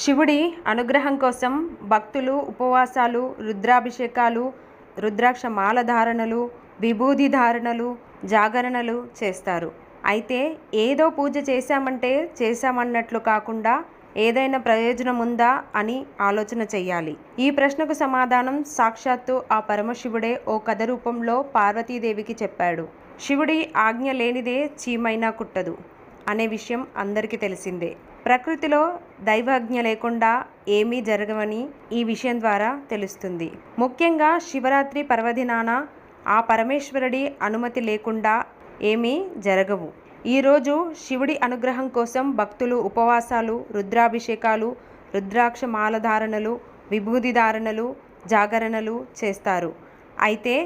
శివుడి అనుగ్రహం కోసం భక్తులు ఉపవాసాలు రుద్రాభిషేకాలు రుద్రాక్ష మాల ధారణలు విభూది ధారణలు జాగరణలు చేస్తారు. అయితే ఏదో పూజ చేశామంటే చేశామన్నట్లు కాకుండా ఏదైనా ప్రయోజనం ఉందా అని ఆలోచన చెయ్యాలి ఈ ప్రశ్నకు సమాధానం సాక్షాత్తు ఆ పరమశివుడే ఓ కథ రూపంలో పార్వతీదేవికి చెప్పాడు. శివుడి ఆజ్ఞ లేనిదే చీమైనా కుట్టదు. అనే విషయం అందరికీ తెలిసిందే. ప్రకృతిలో దైవాజ్ఞ లేకుండా ఏమీ జరగవని ఈ విషయం ద్వారా తెలుస్తుంది. ముఖ్యంగా శివరాత్రి పర్వదినాన ఆ పరమేశ్వరుడి అనుమతి లేకుండా ఏమీ జరగవు. ఈరోజు శివుడి అనుగ్రహం కోసం భక్తులు ఉపవాసాలు రుద్రాభిషేకాలు రుద్రాక్ష మాలధారణలు ధారణలు ధారణలు జాగరణలు చేస్తారు. అయితే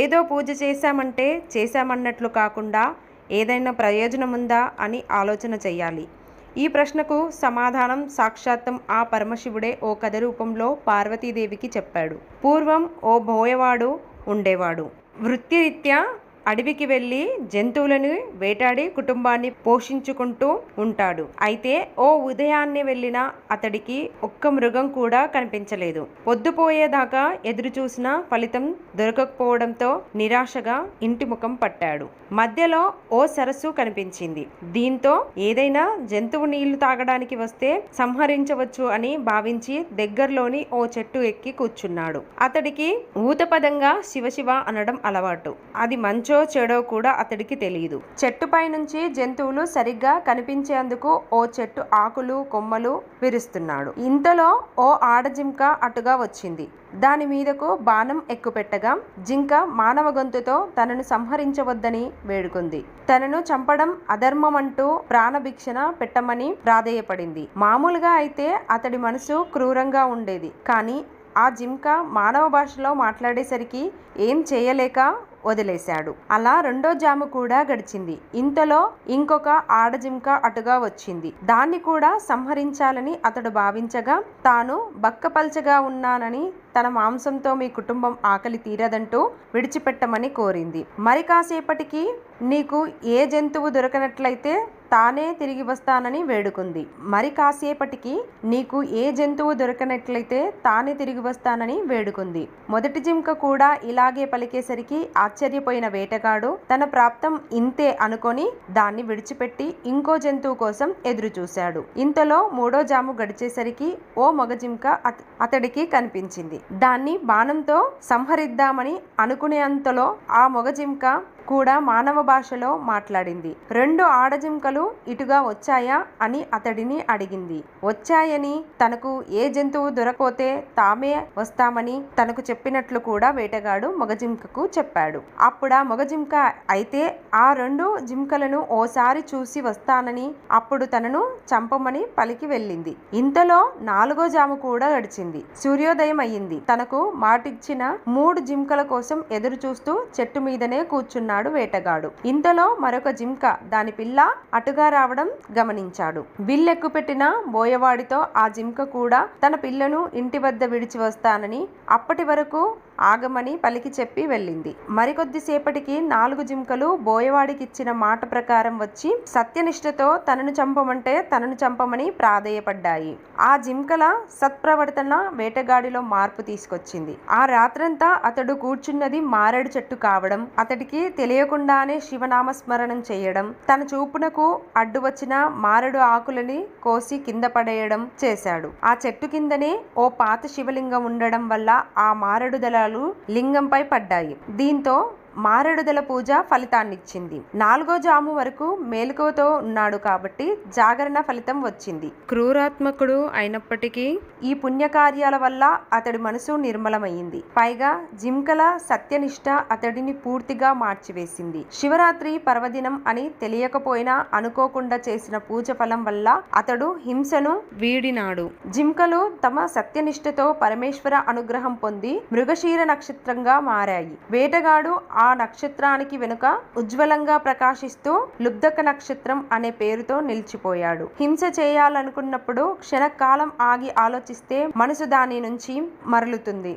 ఏదో పూజ చేశామంటే చేశామన్నట్లు కాకుండా ఏదైనా ప్రయోజనం ఉందా అని ఆలోచన చేయాలి ఈ ప్రశ్నకు సమాధానం సాక్షాత్తం ఆ పరమశివుడే ఓ కథ రూపంలో పార్వతీదేవికి చెప్పాడు. పూర్వం ఓ బోయవాడు ఉండేవాడు. వృత్తిరీత్యా అడవికి వెళ్ళి జంతువులను వేటాడి కుటుంబాన్ని పోషించుకుంటూ ఉంటాడు. అయితే ఓ ఉదయాన్నే వెళ్ళిన అతడికి ఒక్క మృగం కూడా కనిపించలేదు. పొద్దుపోయేదాకా ఎదురు చూసిన ఫలితం దొరకకపోవడంతో నిరాశగా ఇంటి ముఖం పట్టాడు. మధ్యలో ఓ సరస్సు కనిపించింది. దీంతో ఏదైనా జంతువు నీళ్ళు తాగడానికి వస్తే సంహరించవచ్చు అని భావించి దగ్గరలోని ఓ చెట్టు ఎక్కి కూర్చున్నాడు. అతడికి ఊతపదంగా శివశివ అనడం అలవాటు. అది మంచో చెడో కూడా అతడికి తెలియదు చెట్టుపై నుంచి జంతువులు సరిగ్గా కనిపించేందుకు ఓ చెట్టు ఆకులు కొమ్మలు విరుస్తున్నాడు. ఇంతలో ఓ ఆడజింక అటుగా వచ్చింది. దాని మీదకు బాణం ఎక్కుపెట్టగా జింక మానవ గొంతుతో తనను సంహరించవద్దని వేడుకుంది. తనను చంపడం అధర్మం అంటూ ప్రాణభిక్షణ పెట్టమని ప్రాధేయపడింది. మామూలుగా అయితే అతడి మనసు క్రూరంగా ఉండేది. కానీ ఆ జింక మానవ భాషలో మాట్లాడేసరికి ఏం చేయలేక వదిలేశాడు. అలా రెండో జాము కూడా గడిచింది. ఇంతలో ఇంకొక ఆడజింక అటుగా వచ్చింది. దాన్ని కూడా సంహరించాలని అతడు భావించగా తాను బక్కపల్చగా ఉన్నానని తన మాంసంతో మీ కుటుంబం ఆకలి తీరదంటూ విడిచిపెట్టమని కోరింది. మరి కాసేపటికి నీకు ఏ జంతువు దొరకనట్లయితే తానే తిరిగి వస్తానని వేడుకుంది. మరి కాసేపటికి నీకు ఏ జంతువు దొరకనట్లయితే తానే తిరిగి వస్తానని వేడుకుంది. మొదటి జింక కూడా ఇలాగే పలికేసరికి ఆశ్చర్యపోయిన వేటగాడు తన ప్రాప్తం ఇంతే అనుకొని దాన్ని విడిచిపెట్టి ఇంకో జంతువు కోసం ఎదురు చూశాడు ఇంతలో మూడో జాము గడిచేసరికి ఓ మగజింక అత- అతడికి కనిపించింది. దాన్ని బాణంతో సంహరిద్దామని అనుకునేంతలో ఆ మొగజింక కూడా మానవ భాషలో మాట్లాడింది. రెండు ఆడజింకలు ఇటుగా వచ్చాయా అని అతడిని అడిగింది. వచ్చాయని తనకు ఏ జంతువు దొరకపోతే తామే వస్తామని తనకు చెప్పినట్లు కూడా వేటగాడు మగజింకకు చెప్పాడు. అప్పుడా మగజింక అయితే ఆ రెండు జింకలను ఓసారి చూసి వస్తానని అప్పుడు తనను చంపమని పలికి వెళ్ళింది. ఇంతలో నాలుగో జాము కూడా గడిచింది. సూర్యోదయం అయ్యింది తనకు మాటిచ్చిన మూడు జింకల కోసం ఎదురు చూస్తూ చెట్టు మీదనే కూర్చున్నాడు. వేటగాడు. ఇంతలో మరొక జింక దాని పిల్ల అటుగా రావడం గమనించాడు. విల్లెక్కు పెట్టిన బోయవాడితో ఆ జింక కూడా తన పిల్లను ఇంటి వద్ద విడిచి వస్తానని అప్పటి వరకు ఆగమని పలికి చెప్పి వెళ్ళింది. మరికొద్దిసేపటికి నాలుగు జింకలు బోయవాడికిచ్చిన మాట ప్రకారం వచ్చి సత్యనిష్టతో తనను చంపమంటే తనను చంపమని ప్రాధేయపడ్డాయి. ఆ జింకల సత్ప్రవర్తన వేటగాడిలో మార్పు తీసుకొచ్చింది. ఆ రాత్రంతా అతడు కూర్చున్నది మారేడు చెట్టు కావడం అతడికి తెలియకుండానే శివనామస్మరణం చేయడం తన చూపునకు అడ్డు వచ్చిన మారడు ఆకులని కోసి కింద పడేయడం చేశాడు. ఆ చెట్టు కిందనే ఓ పాత శివలింగం ఉండడం వల్ల ఆ మారడు దళాలు లింగంపై పడ్డాయి. దీంతో మారేడుదల పూజ ఫలితాన్నిచ్చింది. నాలుగో జాము వరకు మేలుకతో ఉన్నాడు కాబట్టి జాగరణ ఫలితం వచ్చింది. క్రూరాత్మకుడు అయినప్పటికీ ఈ పుణ్యకార్యాల వల్ల అతడి మనసు నిర్మలమైంది పైగా జింకల సత్యనిష్ట అతడిని పూర్తిగా మార్చివేసింది. శివరాత్రి పర్వదినం అని తెలియకపోయినా అనుకోకుండా చేసిన పూజ ఫలం వల్ల అతడు హింసను వీడినాడు. జింకలు తమ సత్యనిష్టతో పరమేశ్వర అనుగ్రహం పొంది మృగశీర నక్షత్రంగా మారాయి. వేటగాడు ఆ నక్షత్రానికి వెనుక ఉజ్వలంగా ప్రకాశిస్తూ లుబ్ధక నక్షత్రం అనే పేరుతో నిలిచిపోయాడు. హింస చేయాలనుకున్నప్పుడు క్షణకాలం ఆగి ఆలోచిస్తే మనసు దాని నుంచి మరలుతుంది.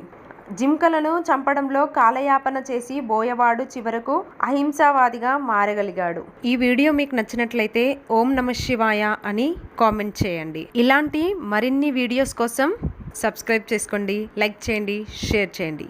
జింకలను చంపడంలో కాలయాపన చేసి బోయవాడు చివరకు అహింసావాదిగా మారగలిగాడు. ఈ వీడియో మీకు నచ్చినట్లయితే ఓం నమ శివాయ అని కామెంట్ చేయండి. ఇలాంటి మరిన్ని వీడియోస్ కోసం సబ్స్క్రైబ్ చేసుకోండి లైక్ చేయండి షేర్ చేయండి.